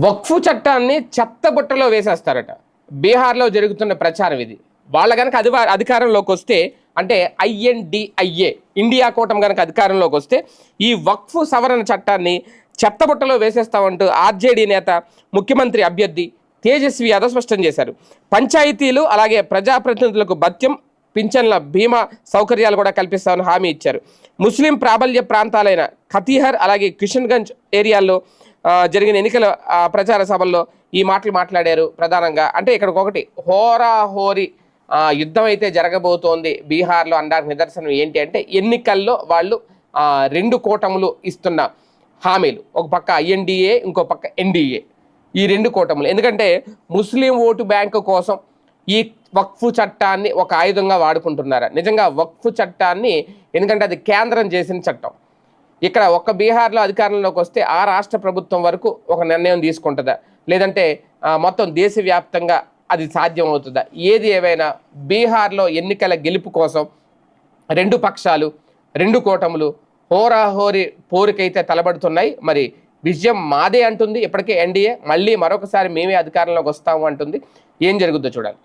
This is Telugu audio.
వక్ఫ్ చట్టాన్ని చెత్తబుట్టలో వేసేస్తారట. బీహార్లో జరుగుతున్న ప్రచారం ఇది. వాళ్ళ కనుక అధివా అధికారంలోకి వస్తే అంటే ఐఎన్డిఐఏ ఇండియా కూటమి కనుక అధికారంలోకి వస్తే ఈ వక్ఫ్ సవరణ చట్టాన్ని చెత్తబుట్టలో వేసేస్తామంటూ ఆర్జేడీ నేత ముఖ్యమంత్రి అభ్యర్థి తేజస్వి యాదవ్ స్పష్టం చేశారు. పంచాయతీలు అలాగే ప్రజాప్రతినిధులకు భత్యం పింఛన్ల బీమా సౌకర్యాలు కూడా కల్పిస్తామని హామీ ఇచ్చారు. ముస్లిం ప్రాబల్య ప్రాంతాలైన ఖతీహర్ అలాగే కిషన్గంజ్ ఏరియాల్లో జరిగిన ఎన్నికల ప్రచార సభల్లో ఈ మాటలు మాట్లాడారు ప్రధానంగా. అంటే ఇక్కడ ఒకటి హోరా హోరీ యుద్ధం అయితే జరగబోతోంది బీహార్లో అనడానికి నిదర్శనం ఏంటి అంటే ఎన్నికల్లో వాళ్ళు రెండు కూటములు ఇస్తున్న హామీలు. ఒక పక్క ఐఎన్డిఏ ఇంకో పక్క ఎన్డీఏ ఈ రెండు కూటములు. ఎందుకంటే ముస్లిం ఓటు బ్యాంకు కోసం ఈ వక్ఫ్ చట్టాన్ని ఒక ఆయుధంగా వాడుకుంటున్నారు నిజంగా వక్ఫ్ చట్టాన్ని ఎందుకంటే అది కేంద్రం చేసిన చట్టం. ఇక్కడ ఒక్క బీహార్లో అధికారంలోకి వస్తే ఆ రాష్ట్ర ప్రభుత్వం వరకు ఒక నిర్ణయం తీసుకుంటుందా? లేదంటే మొత్తం దేశవ్యాప్తంగా అది సాధ్యం అవుతుందా ఏది ఏవైనా బీహార్లో ఎన్నికల గెలుపు కోసం రెండు పక్షాలు రెండు కూటములు హోరాహోరి పోరుకైతే తలబడుతున్నాయి. మరి విజయం మాదే అంటుంది. ఇప్పటికే ఎన్డీఏ మళ్ళీ మరొకసారి మేమే అధికారంలోకి వస్తాము అంటుంది. ఏం జరుగుద్దో చూడాలి.